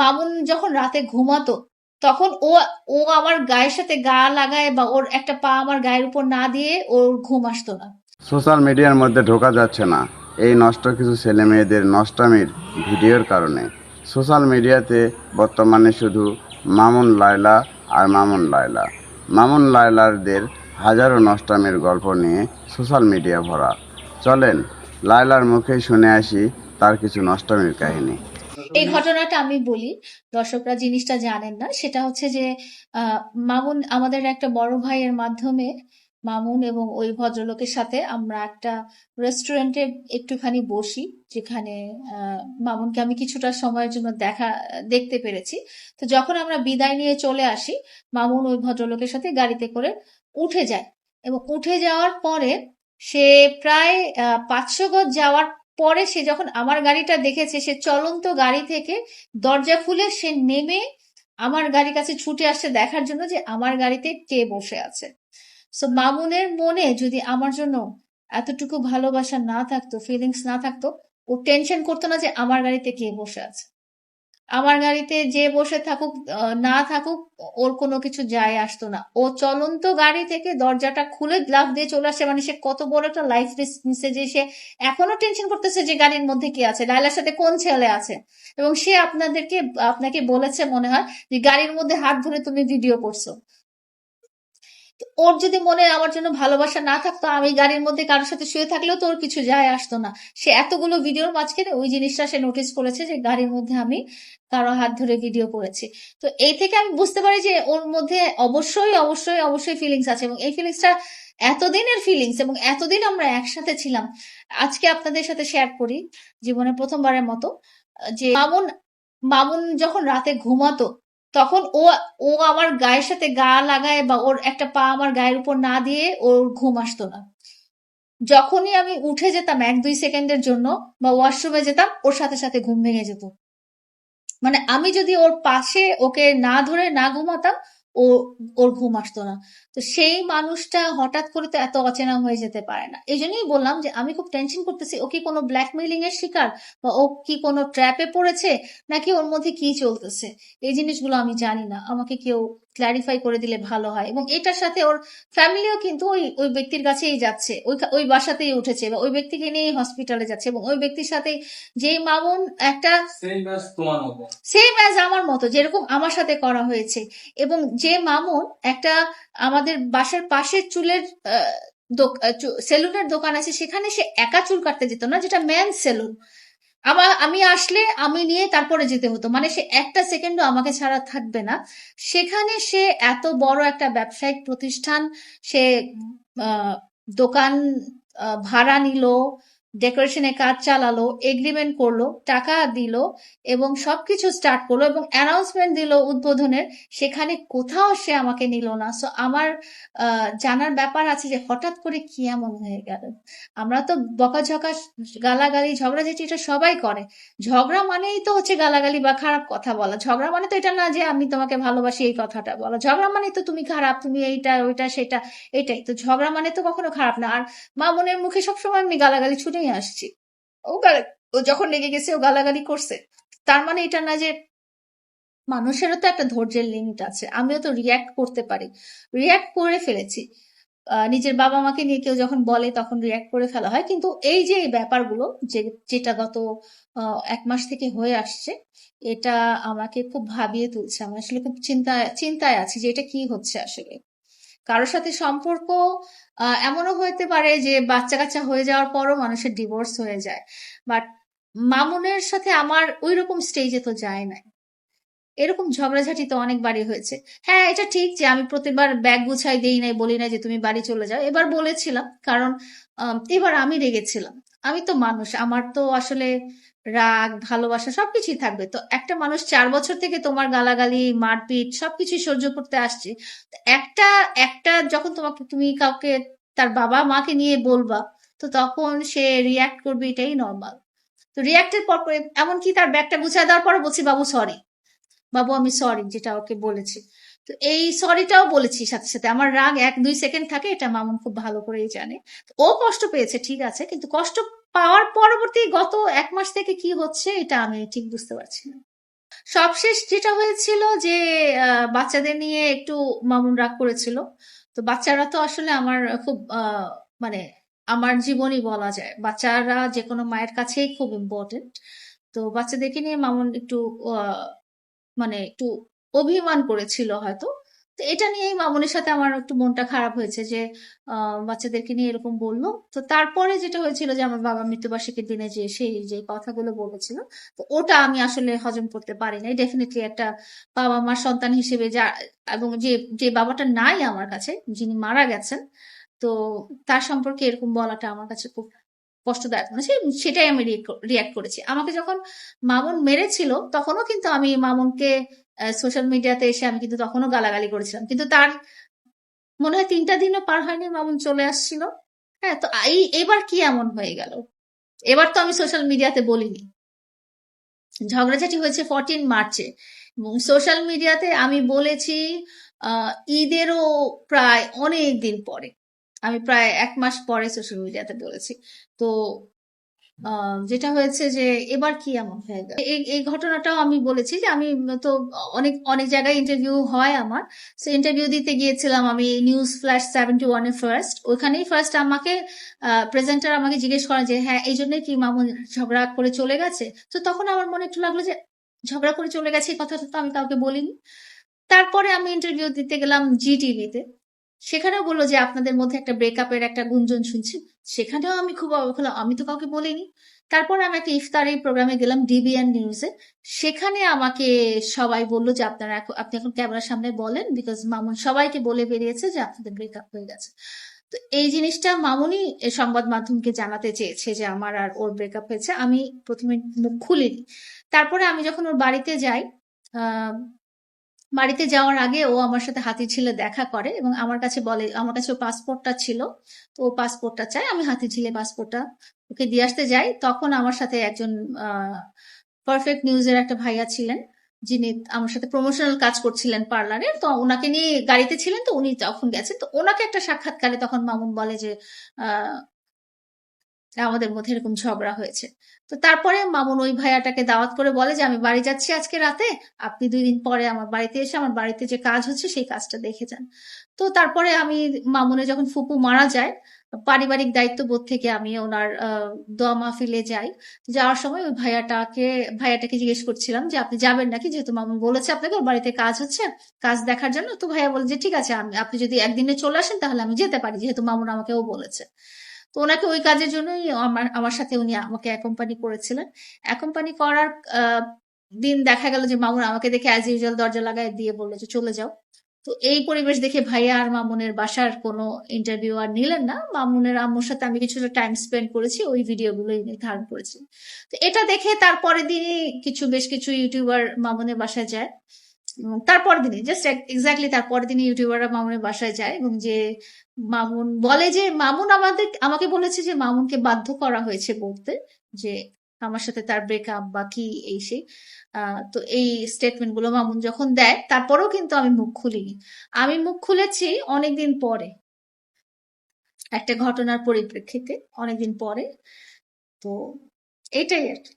মামুন যখন রাতে ঘুমাতো, তখন ও ও আমার গায়ের সাথে গা লাগায় বা ওর একটা পা আমার গায়ের উপর না দিয়ে ওর ঘুম আসতো না। সোশ্যাল মিডিয়ার মধ্যে ঢোকা যাচ্ছে না। এই নষ্ট কিছু ছেলে মেয়েদের নষ্টামির ভিডিওর কারণে। সোশ্যাল মিডিয়াতে বর্তমানে শুধু মামুন লায়লা আর মামুন লায়লা। মামুন লায়লারদের হাজারো নষ্টামির গল্প নিয়ে সোশ্যাল মিডিয়া ভরা। চলেন, লায়লার মুখেই শুনে আসি তার কিছু নষ্টামির কাহিনী। এই ঘটনাটা আমি বলি, দর্শকরা জিনিসটা জানেন না। সেটা হচ্ছে যে মামুন আমাদের একটা বড় ভাইয়ের মাধ্যমে মামুন এবং ওই ভদ্রলোকের সাথে আমরা একটা রেস্টুরেন্টে একটুখানি বসি, যেখানে মামুনকে আমি কিছুটা সময়ের জন্য দেখা, দেখতে পেরেছি। তো যখন আমরা বিদায় নিয়ে চলে আসি, মামুন ওই ভদ্রলোকের সাথে গাড়িতে করে উঠে যায়। এবং উঠে যাওয়ার পরে সে প্রায় পাঁচশো গজ যাওয়ার পরে সে যখন আমার গাড়িটা দেখেছে, সে চলন্ত গাড়ি থেকে দরজা খুলে সে নেমে আমার গাড়ির কাছে ছুটে আসছে দেখার জন্য যে আমার গাড়িতে কে বসে আছে। সো মামুনের মনে যদি আমার জন্য এতটুকু ভালোবাসা না থাকতো ফিলিংস না থাকতো, ও টেনশন করতো না যে আমার গাড়িতে কে বসে আছে। আমার গাড়িতে যে বসে থাকুক না থাকুক, ওর কোনো কিছু যায় আসতো না। ও চলন্ত গাড়ি থেকে দরজাটা খুলে লাফ দিয়ে চলে আসছে মানে সে কত বড় একটা লাইফ রিস্ক নিচ্ছে যে সে এখনও টেনশন করতেছে যে গাড়ির মধ্যে কি আছে লাইলার সাথে কোন ছেলে আছে। এবং সে আপনাদেরকে, আপনাকে বলেছে মনে হয় যে গাড়ির মধ্যে হাত ধরে তুমি ভিডিও করছ। ওর যদি মনে আমার জন্য ভালোবাসা না থাকতো, আমি গাড়ির মধ্যে কারোর সাথে শুয়ে থাকলেও তো ওর কিছু যায় আসতো না। সে এতগুলো ভিডিওর মাঝখানে ওই জিনিসটা সে নোটিস করেছে যে গাড়ির মধ্যে আমি কারও হাত ধরে ভিডিও করেছি। তো এই থেকে আমি বুঝতে পারি যে ওর মধ্যে অবশ্যই অবশ্যই অবশ্যই ফিলিংস আছে এবং এই ফিলিংসটা এতদিনের ফিলিংস এবং এতদিন আমরা একসাথে ছিলাম। আজকে আপনাদের সাথে শেয়ার করি জীবনে প্রথমবারের মতো, যে মামুন মামুন যখন রাতে ঘুমাতো তখন ও ও আমার গায়ের সাথে গা লাগায় বা ওর একটা পা আমার গায়ের উপর না দিয়ে ওর ঘুম আসতো না। যখনই আমি উঠে যেতাম এক দুই সেকেন্ডের জন্য বা ওয়াশরুমে যেতাম, ওর সাথে সাথে ঘুম ভেঙে যেত। মানে আমি যদি ওর পাশে ওকে না ধরে না ঘুমাতাম, ও, ওর ঘুম আসতো না। তো সেই মানুষটা হঠাৎ করে তো এত অচেনা হয়ে যেতে পারে না। এই জন্যই বললাম যে আমি খুব টেনশন করতেছি ও কি কোনো ব্ল্যাকমেইলিং এর শিকার? বা ও কি কোনো ট্র্যাপে পড়েছে? নাকি ওর মধ্যে কি চলতেছে? এই জিনিসগুলো আমি জানি না। আমাকে কেউ ক্ল্যারিফাই করে দিলে ভালো হয়। এবং এটার সাথে ওর ফ্যামিলিও কিন্তু ওই ওই ব্যক্তির কাছেই যাচ্ছে। ওই ওই বাসাতেই উঠেছে বা ওই ব্যক্তিকে নিয়েই হসপিটালে যাচ্ছে। এবং ওই ব্যক্তির সাথে যেই মামুন একটা সেম অ্যাজ আমার মতো যেরকম আমার সাথে করা হয়েছে। এবং যে মামুন একটা আমাদের বাসার পাশের চুলের সেলুনের দোকান আছে, সেখানে সে একা চুল কাটতে যেত না, যেটা ম্যান সেলুন আমার আমি আসলে আমি নিয়ে তারপরে যেতে হতো। মানে সে একটা সেকেন্ডও আমাকে ছাড়া থাকবে না। সেখানে সে এত বড় একটা ব্যবসায়িক প্রতিষ্ঠান, সে দোকান ভাড়া নিল ডেকোরেশনে কাজ চালালো এগ্রিমেন্ট করল, টাকা দিল এবং সবকিছু স্টার্ট করল এবং অ্যানাউন্সমেন্ট দিল উদ্বোধনের, সেখানে কোথাও সে আমাকে নিল না। সো আমার জানার ব্যাপার আছে যে হঠাৎ করে কি এমন হয়ে গেল? আমরা তো বকাঝকা, গালাগালি, ঝগড়াঝাটি এটা সবাই করে। ঝগড়া মানেই তো হচ্ছে গালাগালি বা খারাপ কথা বলা। ঝগড়া মানে তো এটা না যে আমি তোমাকে ভালোবাসি, এই কথাটা বলা। ঝগড়া মানে তো তুমি খারাপ, তুমি এইটা, ওইটা, সেটা, এটাই। তো ঝগড়া মানে তো কখনো খারাপ না। আর মা বোনের মুখে সবসময় আমি গালাগালি ছুটেই আসছি। ও ও যখন লেগে গেছে, ও গালাগালি করছে। তার মানে এটা না যে মানুষেরও তো একটা ধৈর্যের লিমিট আছে। আমিও তো রিয়াক্ট করতে পারি। রিয়াক্ট করে ফেলেছি। নিজের বাবা মাকে নিয়ে কেউ যখন বলে, তখন রিয়াক্ট করে ফেলা হয়। কিন্তু এই যে ব্যাপারগুলো, যে, যেটা গত এক মাস থেকে হয়ে আসছে, এটা আমাকে খুব ভাবিয়ে তুলছে। আমি আসলে খুব চিন্তায় চিন্তায় আছি যে এটা কি হচ্ছে আসলে। কারোর সাথে সম্পর্ক এমনও হতে পারে যে বাচ্চা কাচ্চা হয়ে যাওয়ার পরও মানুষের ডিভোর্স হয়ে যায়। বাট মামুনের সাথে আমার ওই রকম স্টেজে তো যায় নাই। এরকম ঝগড়াঝাটি তো অনেকবারই হয়েছে। হ্যাঁ এটা ঠিক যে আমি প্রতিবার ব্যাগ গুছাই দেই নাই, বলি না যে তুমি বাড়ি চলে যাও। এবার বলেছিলাম, কারণ এবার আমি রেগেছিলাম। আমি তো মানুষ, আমার তো আসলে রাগ, ভালোবাসা সবকিছুই থাকবে। তো একটা মানুষ চার বছর থেকে তোমার গালাগালি, মারপিট সবকিছু সহ্য করতে আসছে। একটা একটা যখন তোমাকে, তুমি কাউকে, তার বাবা মাকে নিয়ে বলবা, তো তখন সে রিয়াক্ট করবে এটাই নর্মাল তো রিয়াক্টের পর এমনকি তার ব্যাগটা গুছিয়ে দেওয়ার পরে বলছি, বাবু সরি বাবু, আমি সরি যেটা ওকে বলেছি। তো এই সরিটাও বলেছি সাথে সাথে। আমার রাগ এক দুই সেকেন্ড থাকে, এটা মামুন খুব ভালো করেই জানে। ও কষ্ট পেয়েছে, ঠিক আছে, কিন্তু কষ্ট পাওয়ার পরবর্তী গত এক মাস থেকে কি হচ্ছে, এটা আমি ঠিক বুঝতে পারছি না। সবশেষ যেটা হয়েছিল যে বাচ্চাদের নিয়ে একটু মামুন রাগ করেছিল। তো বাচ্চারা তো আসলে আমার খুব মানে আমার জীবনই বলা যায়। বাচ্চারা যে কোনো মায়ের কাছেই খুব ইম্পর্টেন্ট তো বাচ্চাদেরকে নিয়ে মামুন একটু মানে একটু অভিমান করেছিল হয়তো। তো এটা নিয়েই মামুনের সাথে আমার একটু মনটা খারাপ হয়েছে যে বাচ্চাদেরকে নিয়ে এরকম বলল। তো তারপরে যেটা হয়েছিল যে, আমার বাবা মৃত্যুবার্ষিকীর দিনে যে, সেই যে কথাগুলো বলেছিল, তো ওটা আমি আসলে হজম করতে পারি নাই ডেফিনেটলি একটা বাবা মার সন্তান হিসেবে যা, এবং যে যে বাবাটা নাই আমার কাছে, যিনি মারা গেছেন, তো তার সম্পর্কে এরকম বলাটা আমার কাছে খুব কষ্টদায়ক মানে সেটাই আমি রিয়াক্ট করেছি। আমাকে যখন মামুন মেরেছিল, তখনও কিন্তু আমি মামুনকে সোশ্যাল মিডিয়াতে এসে আমি কিন্তু তখনও গালাগালি করেছিলাম। কিন্তু তার মনে হয় তিনটা দিনও পার হয়নি, মামুন চলে আসছিল। হ্যাঁ তো এই, এবার কি এমন হয়ে গেল? এবার তো আমি সোশ্যাল মিডিয়াতে বলিনি। ঝগড়াঝাটি হয়েছে ফোরটিন মার্চে এবং সোশ্যাল মিডিয়াতে আমি বলেছি ঈদেরও প্রায় অনেক দিন পরে, আমি প্রায় এক মাস পরে সোশ্যাল মিডিয়াতে বলেছি। তো যেটা হয়েছে যে এবার কি এমন হয়ে গেল? এই ঘটনাটাও আমি বলেছি যে আমি তো অনেক অনেক জায়গায় ইন্টারভিউ হয় আমার। সো ইন্টারভিউ দিতে গিয়েছিলাম আমি নিউজ ফ্ল্যাশ সেভেন্টি ওয়ানে ফার্স্ট ওখানেই ফার্স্ট আমাকে প্রেজেন্টার আমাকে জিজ্ঞেস করেন যে হ্যাঁ এই জন্যই কি মামুন ঝগড়া করে চলে গেছে? তো তখন আমার মনে একটু লাগল যে, ঝগড়া করে চলে গেছে, এই কথাটা তো আমি কাউকে বলিনি। তারপরে আমি ইন্টারভিউ দিতে গেলাম জি টিভিতে সেখানেও বলল যে আপনাদের মধ্যে একটা ব্রেকআপের একটা গুঞ্জন শুনছি। সেখানেও আমি খুব অবাক হলাম। আমি তো কাউকে বলিনি। তারপর আমি একটা ইফতারি প্রোগ্রামে গেলাম ডিবিএন নিউজে সেখানে আমাকে সবাই বলল যে আপনারা আপনি এখন ক্যামেরার সামনে বলেন বিকজ মামুন সবাইকে বলে বেরিয়েছে যে আপনাদের ব্রেকআপ হয়ে গেছে। তো এই জিনিসটা মামুনই সংবাদ মাধ্যমকে জানাতে চেয়েছে যে আমার আর ওর ব্রেকআপ হয়েছে। আমি প্রথমে মুখ খুলিনি। তারপরে আমি যখন ওর বাড়িতে যাই বাড়িতে যাওয়ার আগে ও আমার সাথে হাতি ঝিলে দেখা করে এবং আমার কাছে বলে, আমার কাছে পাসপোর্টটা ছিল। তো ও পাসপোর্টটা চাই আমি হাতি ঝিলে পাসপোর্টটা ওকে দিয়ে আসতে যাই। তখন আমার সাথে একজন পারফেক্ট নিউজের একটা ভাইয়া ছিলেন, যিনি আমার সাথে প্রমোশনাল কাজ করছিলেন পার্লারে তো ওনাকে নিয়ে গাড়িতে ছিলেন, তো উনি তখন গেছেন তো ওনাকে একটা সাক্ষাৎকারে তখন মামুন বলে যে আমাদের মধ্যে এরকম ঝগড়া হয়েছে। তো তারপরে মামুন ওই ভাইয়াটাকে দাওয়াত করে বলে যে, আমি বাড়ি যাচ্ছি আজকে রাতে, আপনি দুই দিন পরে আমার বাড়িতে এসে আমার বাড়িতে যে কাজ হচ্ছে সেই কাজটা দেখে যান। তো তারপরে আমি মামুনে যখন ফুপু মারা যায়, পারিবারিক দায়িত্ববোধ থেকে আমি ওনার দোয়া মাহফিলে যাই। যাওয়ার সময় ওই ভাইয়াটাকে ভাইয়াটাকে জিজ্ঞেস করছিলাম যে, আপনি যাবেন নাকি? যেহেতু মামুন বলেছে আপনাকে, ওর বাড়িতে কাজ হচ্ছে, কাজ দেখার জন্য। তো ভাইয়া বলে যে, ঠিক আছে, আমি, আপনি যদি একদিনে চলে আসেন তাহলে আমি যেতে পারি, যেহেতু মামুন আমাকেও বলেছে। তো ওনাকে ওই কাজের জন্যই আমার আমার সাথে উনি আমাকে অ্যাকম্পানি করেছিলেন। অ্যাকম্পানি করার দিন দেখা গেল যে মামুন আমাকে দেখে অ্যাজ ইউজুয়াল দরজা লাগায় দিয়ে বলল যে চলে যাও। তো এই পরিবেশ দেখে ভাইয়া আর মামুনের বাসার কোনো ইন্টারভিউ আর নিলেন না। মামুনের আম্মুর সাথে আমি কিছুটা টাইম স্পেন্ড করেছি, ওই ভিডিওগুলোই ধারণ করেছি তো এটা দেখে তারপরের দিনই কিছু, বেশ কিছু ইউটিউবার মামুনের বাসায় যায়। এবং তারপর দিনই জাস্ট এক্স্যাক্টলি তারপরের দিনই ইউটিউবাররা মামুনের বাসায় যায় এবং যে মামুন বলে যে, মামুন আমাদের, আমাকে বলেছে যে মামুনকে বাধ্য করা হয়েছে বলতে, যে আমার সাথে তার ব্রেকআপ বা কি এই সেই। তো এই স্টেটমেন্টগুলো মামুন যখন দেয়, তারপরেও কিন্তু আমি মুখ খুলিনি। আমি মুখ খুলেছি অনেকদিন পরে। একটা ঘটনার পরিপ্রেক্ষিতে অনেকদিন পরে। তো এটাই আর কি।